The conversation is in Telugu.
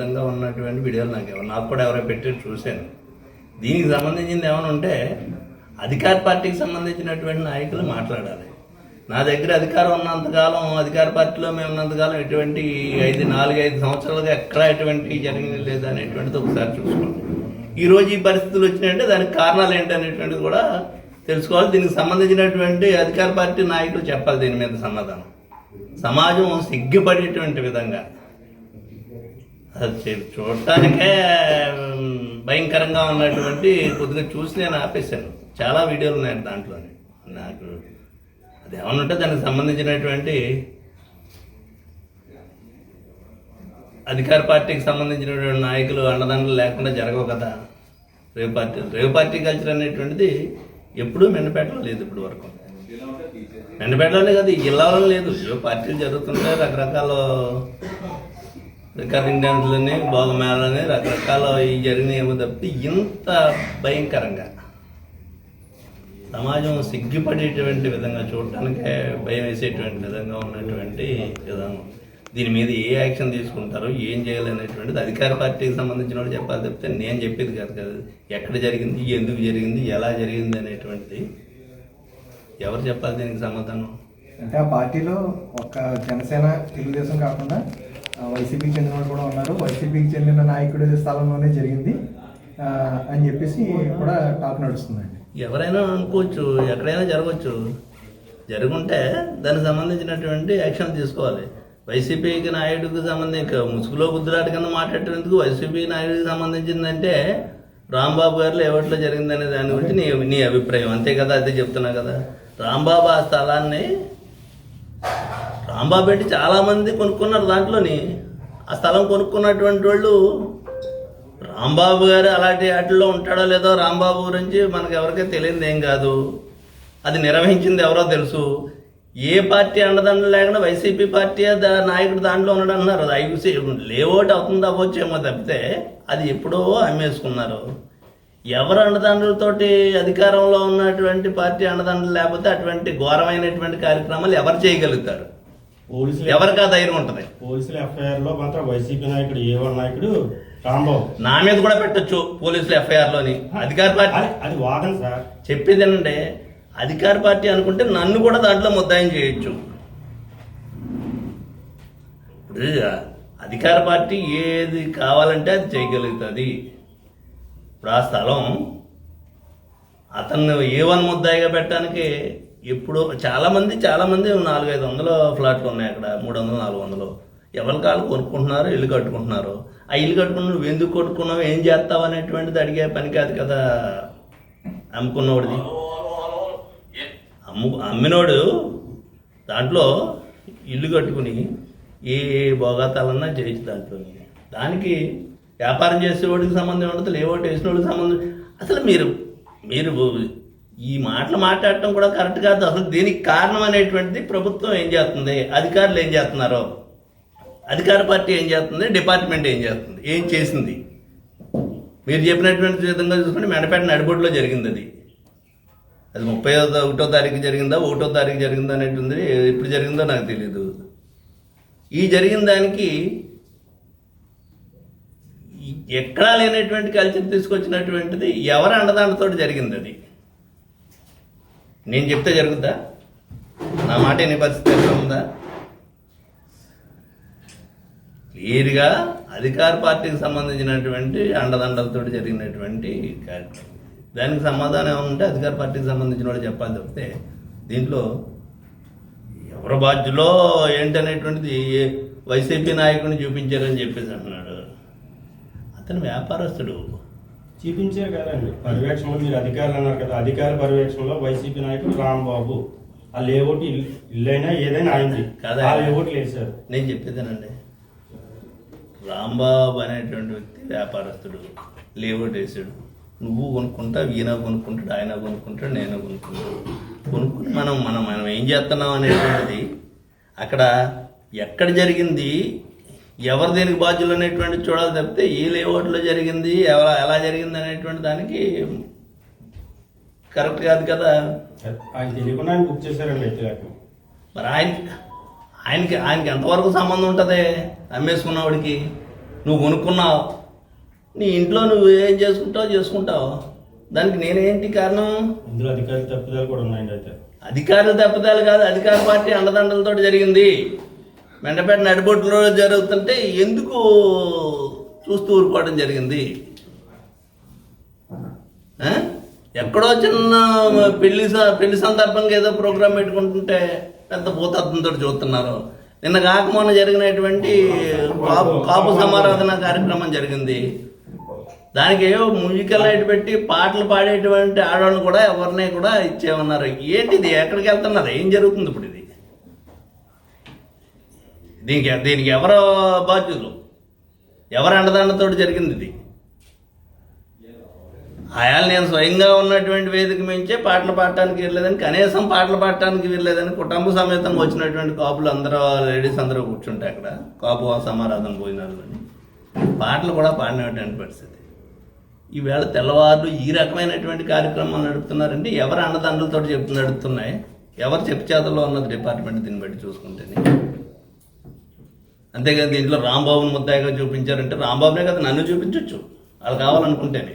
విధంగా ఉన్నటువంటి వీడియోలు నాకు ఎవరు నాకు కూడా ఎవరో పెట్టి చూశాను. దీనికి సంబంధించింది ఏమైనా ఉంటే అధికార పార్టీకి సంబంధించినటువంటి నాయకులు మాట్లాడాలి. నా దగ్గర అధికారం ఉన్నంతకాలం అధికార పార్టీలో మేము ఉన్నంతకాలం ఎటువంటి ఐదు నాలుగు ఐదు సంవత్సరాలుగా ఎక్కడ ఎటువంటి జరిగింది లేదా అనేటువంటిది ఒకసారి చూసుకోండి. ఈ రోజు ఈ పరిస్థితులు వచ్చినాయంటే దానికి కారణాలు ఏంటి అనేటువంటిది కూడా తెలుసుకోవాలి. దీనికి సంబంధించినటువంటి అధికార పార్టీ నాయకులు చెప్పాలి దీని మీద సమాధానం. సమాజం సిగ్గుపడేటువంటి విధంగా. అది చూడటానికే భయంకరంగా ఉన్నటువంటి కొద్దిగా చూసి నేను ఆపేశాను. చాలా వీడియోలు ఉన్నాయి దాంట్లోనే. నాకు అది ఏమన్నా ఉంటే దానికి సంబంధించినటువంటి అధికార పార్టీకి సంబంధించినటువంటి నాయకులు అండదండలు లేకుండా జరగవు కదా. Rave party rave party culture అనేటువంటిది ఎప్పుడూ మెండపేటలో లేదు ఇప్పుడు వరకు. మెండపేటలోనే కదా ఈ జిల్లాలో లేదు. ఏ పార్టీలు జరుగుతుంటాయి రకరకాల రికరింగ్ డ్యాన్స్లని భోగమేళని రకరకాల ఈ జరిగినాయేమో తప్పితే ఇంత భయంకరంగా. సమాజం సిగ్గుపడేటువంటి విధంగా చూడటానికే భయం వేసేటువంటి విధంగా ఉన్నటువంటి విధానం. దీని మీద ఏ యాక్షన్ తీసుకుంటారో ఏం చేయాలనేటువంటిది అధికార పార్టీకి సంబంధించిన వాళ్ళు చెప్పాలి తప్పితే నేను చెప్పేది కాదు కదా. ఎక్కడ జరిగింది ఎందుకు జరిగింది ఎలా జరిగింది అనేటువంటిది ఎవరు చెప్పాలి దీనికి సమాధానం? అంటే ఆ పార్టీలో ఒక జనసేన తెలుగుదేశం కాకుండా వైసీపీకి చెందిన వాళ్ళు కూడా ఉన్నారు. వైసీపీకి చెందిన నాయకుడి స్థలంలోనే జరిగింది. అని చెప్పేసి కూడా టాక్ నడుస్తుందండి. ఎవరైనా అనుకోవచ్చు ఎక్కడైనా జరగవచ్చు. జరుగుంటే దానికి సంబంధించినటువంటి యాక్షన్ తీసుకోవాలి. వైసీపీకి నాయుడికి సంబంధించి ముసుగులో బుద్ధులాట కింద మాట్లాడేందుకు వైసీపీ నాయుడికి సంబంధించిందంటే రాంబాబు గారిలో ఎవరిలో జరిగిందనే దాని గురించి నీ నీ అభిప్రాయం. అంతే కదా అదే చెప్తున్నా కదా. రాంబాబు ఆ స్థలాన్ని రాంబాబు అంటే చాలామంది కొనుక్కున్నారు దాంట్లోని. ఆ స్థలం కొనుక్కున్నటువంటి వాళ్ళు రాంబాబు గారు అలాంటి వాటిల్లో ఉంటాడో లేదో రాంబాబు గురించి మనకు ఎవరికీ తెలియదు ఏం కాదు. అది నిర్వహించింది ఎవరో తెలుసు. ఏ పార్టీ అండదండ లేకుండా వైసీపీ పార్టీ దా నాయకుడు దాంట్లో ఉన్నాడు అన్నారు అది ఐసీ లేఅవుట్ అవుతుంది అవ్వచ్చేమో తప్పితే అది ఎప్పుడో అమ్మేసుకున్నారు. ఎవరు అండదండలతోటి అధికారంలో ఉన్నటువంటి పార్టీ అండదండలు లేకపోతే అటువంటి ఘోరమైనటువంటి కార్యక్రమాలు ఎవరు చేయగలుగుతారు? ఎవరికి ఆ ధైర్యం ఉంటుంది? పోలీసుల ఎఫ్ఐఆర్లో మాత్రం వైసీపీ నాయకుడు ఏ వన్ నాయకుడు రాంబాబు. నా మీద కూడా పెట్టొచ్చు పోలీసులు ఎఫ్ఐఆర్లోని అధికార పార్టీ అది అది వాదన సార్. చెప్పేది ఏంటంటే అధికార పార్టీ అనుకుంటే నన్ను కూడా దాంట్లో ముద్దాయం చేయొచ్చు. ఇప్పుడు అధికార పార్టీ ఏది కావాలంటే అది చేయగలుగుతుంది. ఇప్పుడు ఆ స్థలం అతన్ని ఏ వన్ ముద్దాయిగా పెట్టడానికి ఎప్పుడో చాలామంది చాలామంది నాలుగైదు వందల ఫ్లాట్లు ఉన్నాయి అక్కడ. మూడు వందలు నాలుగు వందలు ఎవరి కాళ్ళు కొనుక్కుంటున్నారు ఇల్లు కట్టుకుంటున్నారు. ఆ ఇల్లు కట్టుకుని నువ్వు ఎందుకు కొట్టుకున్నావు ఏం చేస్తావు అనేటువంటిది అడిగే పని కాదు కదా. అమ్ముకున్నవాడిది అమ్ము అమ్మినోడు దాంట్లో ఇల్లు కట్టుకుని ఏ భోగాతాలన్నా చేయొచ్చు దాంట్లో దానికి వ్యాపారం చేసేవాడికి సంబంధం ఉండదు లేవోటి వేసినోడికి సంబంధం అసలు మీరు మీరు ఈ మాటలు మాట్లాడటం కూడా కరెక్ట్ కాదు. అసలు దీనికి కారణం అనేటువంటిది ప్రభుత్వం ఏం చేస్తుంది? అధికారులు ఏం చేస్తున్నారు? అధికార పార్టీ ఏం చేస్తుంది? డిపార్ట్మెంట్ ఏం చేస్తుంది? ఏం చేసింది? మీరు చెప్పినటువంటి విధంగా చూసుకుంటే మెండపేట నడిబొడ్లో జరిగింది అది. అది ముప్పై ఒకటో తారీఖు జరిగిందా? ఒకటో తారీఖు జరిగిందా అనేటుంది ఎప్పుడు జరిగిందో నాకు తెలియదు ఈ జరిగిన దానికి ఎక్కడా లేనటువంటి కల్చర్ తీసుకొచ్చినటువంటిది ఎవరి అండదాండతో జరిగింది అది? నేను చెప్తే జరుగుద్దా? నా మాట ఎన్ని పరిస్థితి ఎట్లా ఉందా? క్లియర్గా అధికార పార్టీకి సంబంధించినటువంటి అండదండలతో జరిగినటువంటి కార్యక్రమం. దానికి సమాధానం ఏమంటే అధికార పార్టీకి సంబంధించిన వాళ్ళు చెప్పాలి తప్పితే దీంట్లో ఎవరు బాధ్యులో ఏంటనేటువంటిది వైసీపీ నాయకుడిని చూపించారని చెప్పేసి అంటున్నాడు. అతను వ్యాపారస్తుడు. చూపించారు కదండి. పర్యవేక్షణలో మీరు అధికారులు అన్నారు కదా అధికార పర్యవేక్షణలో వైసీపీ నాయకుడు రాంబాబు ఆ లేఅవుట్ ఇల్లు ఇల్లైనా ఏదైనా అయింది. కదా. ఆ లేఅవుట్ లేదు సార్. నేను చెప్పేదేనండి. రాంబాబు అనేటువంటి వ్యక్తి వ్యాపారస్తుడు లేఅవుట్ వేసాడు. నువ్వు కొనుక్కుంటావు ఈయన కొనుక్కుంటాడు ఆయన కొనుక్కుంటాడు నేను కొనుక్కుంటాడు కొనుక్కుని మనం మనం మనం ఏం చేస్తున్నాం అనేటువంటిది అక్కడ ఎక్కడ జరిగింది? ఎవరు దీనికి బాధ్యులు అనేటువంటి చూడాలి తప్పితే ఏ లేఅవుట్లో జరిగింది ఎలా ఎలా జరిగింది అనేటువంటి దానికి కరెక్ట్ కాదు కదా. ఆయన తెలియకుండా ఆయన బుక్ చేశారండి మరి ఆయన ఆయనకి ఆయనకి ఎంతవరకు సంబంధం ఉంటుంది? అమ్మేసుకున్నవాడికి. నువ్వు కొనుక్కున్నావు. నీ ఇంట్లో నువ్వు ఏం చేసుకుంటావు చేసుకుంటావు. దానికి నేనేంటి కారణం? ఇందులో అధికారుల తప్పిదాలు కూడా ఉన్నాయండి అయితే. అధికారుల తప్పుదాలు కాదు అధికార పార్టీ అండదండలతో జరిగింది. మెండపేట నడిబొట్టులో జరుగుతుంటే ఎందుకు చూస్తూ ఊరుకోవడం జరిగింది? ఎక్కడో చిన్న పెళ్ళి స- పెళ్ళి సందర్భంగా ఏదో ప్రోగ్రాం పెట్టుకుంటుంటే పెద్ద భూతత్వంతో చూస్తున్నారు. నిన్న కాకమోన జరిగినటువంటి కాపు కాపు సమారాధన కార్యక్రమం జరిగింది. దానికి ఏవో మ్యూజికల్ లైట్ పెట్టి పాటలు పాడేటువంటి ఆడవాళ్ళు కూడా ఎవరిని కూడా ఇచ్చేమన్నారు ఏంటిది? ఎక్కడికి వెళ్తున్నారు? ఏం జరుగుతుంది ఇప్పుడు ఇది? దీనికి దీనికి ఎవరు బాధ్యులు? ఎవరు అండదండతో జరిగింది ఇది? ఆయా నేను స్వయంగా ఉన్నటువంటి వేదిక మించే పాటలు పాడటానికి వెళ్ళలేదని కనీసం పాటలు పాడటానికి వెళ్ళలేదని కుటుంబ సమేతంగా వచ్చినటువంటి కాపులు అందరూ లేడీస్ అందరూ కూర్చుంటే అక్కడ కాపు సమారాధన పోయినారు అని. పాటలు కూడా పాడినటువంటి పరిస్థితి. ఈవేళ తెల్లవారులు ఈ రకమైనటువంటి కార్యక్రమాలు నడుపుతున్నారంటే ఎవరు అన్నదండలతో చెప్తు నడుపుతున్నాయి? ఎవరు చెప్పు చేతల్లో ఉన్నది డిపార్ట్మెంట్ దీన్ని బట్టి చూసుకుంటేనే. అంతేకాదు దీంట్లో రాంబాబుని ముద్దాయిగా చూపించారంటే రాంబాబునే కదా నన్ను చూపించవచ్చు వాళ్ళు కావాలనుకుంటేనే.